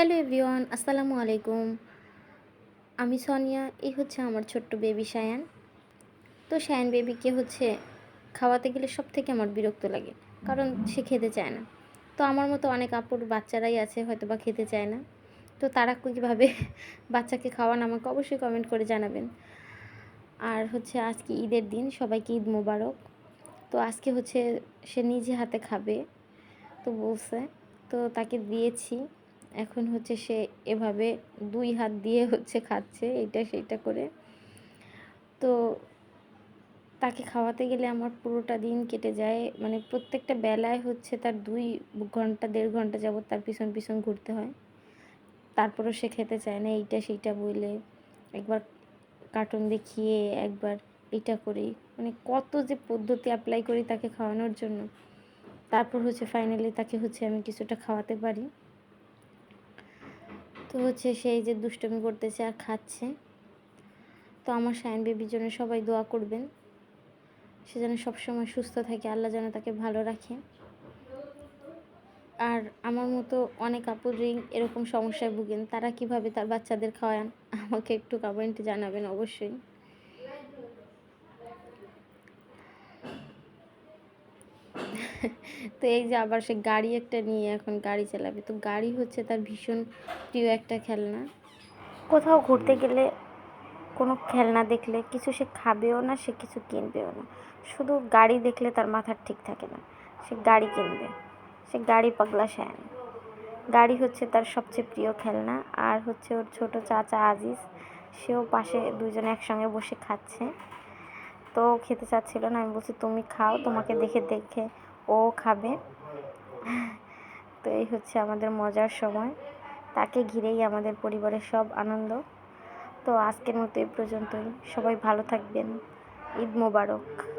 Hello everyone, আসসালামু আলাইকুম। আমি সোনিয়া, এই হচ্ছে আমার ছোট্ট বেবি সায়ান। তো সায়ান বেবিকে হচ্ছে খাওয়াতে গেলে সব থেকে আমার বিরক্ত লাগে, কারণ সে খেতে চায় না। তো আমার মতো অনেক আপুর বাচ্চারাই আছে হয়তো বা খেতে চায় না। তো তারা কীভাবে বাচ্চাকে খাওয়ান আমাকে অবশ্যই কমেন্ট করে জানাবেন। আর হচ্ছে আজকে ঈদের দিন, সবাইকে ঈদ মোবারক। তো আজকে হচ্ছে সে নিজে হাতে খাবে, তো বলছে। তো তাকে দিয়েছি। এখন হচ্ছে সে এভাবে দুই হাত দিয়ে হচ্ছে খাচ্ছে এইটা সেইটা করে। তো তাকে খাওয়াতে গেলে আমার পুরোটা দিন কেটে যায়। মানে প্রত্যেকটা বেলায় হচ্ছে তার দুই ঘণ্টা, দেড় ঘণ্টা যাবত তার পিছন পিছন ঘুরতে হয়। তারপরেও সে খেতে চায় না, এইটা সেইটা বলে একবার কার্টুন দেখিয়ে একবার এটা করি। মানে কত যে পদ্ধতি অ্যাপ্লাই করি তাকে খাওয়ানোর জন্য। তারপর হচ্ছে ফাইনালি তাকে হচ্ছে আমি কিছুটা খাওয়াতে পারি। তো হচ্ছে সেই যে দুষ্টমি করতেছে আর খাচ্ছে। তো আমার সায়ন বেবির জন্য সবাই দোয়া করবেন। সে যেন সবসময় সুস্থ থাকে, আল্লাহ যেন তাকে ভালো রাখে। আর আমার মতো অনেক আপুরই এরকম সমস্যায় ভুগেন, তারা কীভাবে তার বাচ্চাদের খাওয়ান, আমাকে একটু কমেন্টে জানাবেন অবশ্যই। তো এই যে আবার সে গাড়ি একটা নিয়ে এখন গাড়ি চালাবে। তো গাড়ি হচ্ছে তার ভীষণ প্রিয় একটা খেলনা। কোথাও ঘুরতে গেলে কোনো খেলনা দেখলে কিছু সে খাবেও না, সে কিছু কিনবেও না। শুধু গাড়ি দেখলে তার মাথার ঠিক থাকে না। সে গাড়ি কিনবে। সে গাড়ি পাগলা শ্যান। গাড়ি হচ্ছে তার সবচেয়ে প্রিয় খেলনা। আর হচ্ছে ওর ছোট চাচা আজিজ, সেও পাশে দুজনে একসঙ্গে বসে খাচ্ছে। তো খেতে চাচ্ছিল না, আমি বলছি, তুমি খাও, তোমাকে দেখে দেখে ও খাবে। তো এই হচ্ছে আমাদের মজার সময়। তাকে ঘিরেই আমাদের পরিবারের সব আনন্দ। তো আজকের মতো এই পর্যন্তই। সবাই ভালো থাকবেন। ঈদ মোবারক।